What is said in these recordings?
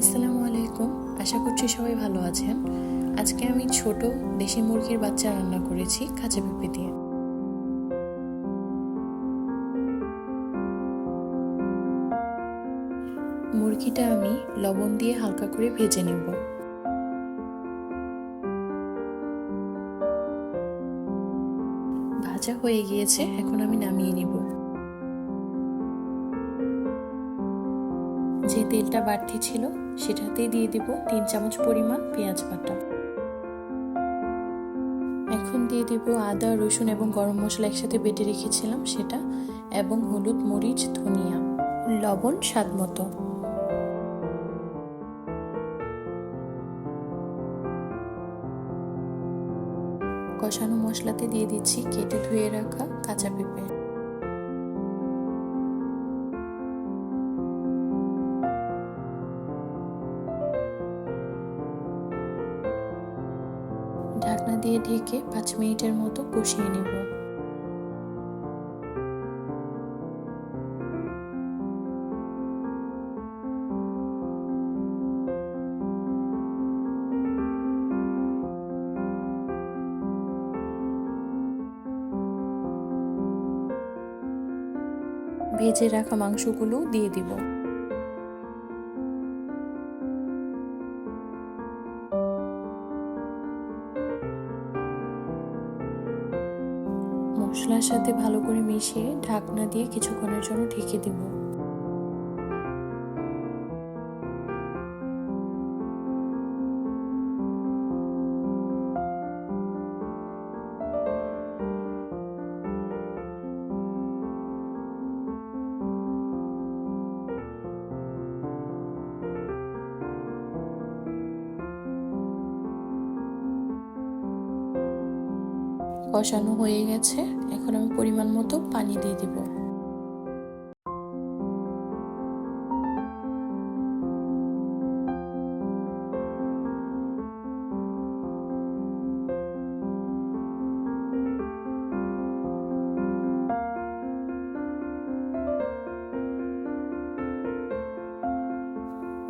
আসসালামু আলাইকুম। আশা করছি সবাই ভালো আছেন। আজকে আমি ছোট দেশি মুরগির বাচ্চা রান্না করেছি কাঁচা পেঁপে দিয়ে। মুরগিটা আমি লবণ দিয়ে হালকা করে ভেজে নেব। ভাজা হয়ে গিয়েছে, এখন আমি নামিয়ে নিব। যে তেলটা বাড়তি ছিল সেটাতেই দিয়ে দিব তিন চামচ পরিমাণ পেঁয়াজ বাটা। এখন দিয়ে দিব আদা, রসুন এবং গরম মশলা একসাথে বেটে রেখেছিলাম সেটা এবং হলুদ, মরিচ, ধনিয়া, লবণ স্বাদ মতো। কষানো মশলাতে দিয়ে দিচ্ছি কেটে ধুয়ে রাখা কাঁচা পেঁপে। ঢাকনা দিয়ে ঢেকে পাঁচ মিনিটের মতো কষিয়ে নেব। ভেজে রাখা মাংসগুলো দিয়ে দিব। মশলার সাথে ভালো করে মিশিয়ে ঢাকনা দিয়ে কিছুক্ষণের জন্য ঢেকে দিব। কষানো হয়ে গেছে। এখন আমি পরিমাণ মতো পানি দিয়ে দিব।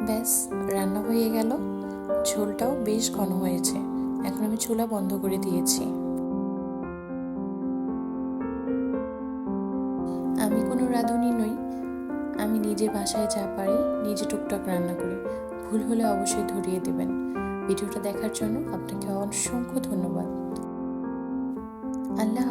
ব্যাস, রান্না হয়ে গেল। ঝোলটাও বেশ ঘন হয়েছে। এখন আমি চুলা বন্ধ করে দিয়েছি। কোনো রাঁধুনি নই। আমি নিজে বাসায় যা পারি, নিজে টুকটাক রান্না করি। ভুল হলে অবশ্যই ধরিয়ে দেবেন। ভিডিওটা দেখার জন্য আপনাকে অসংখ্য ধন্যবাদ। আল্লাহ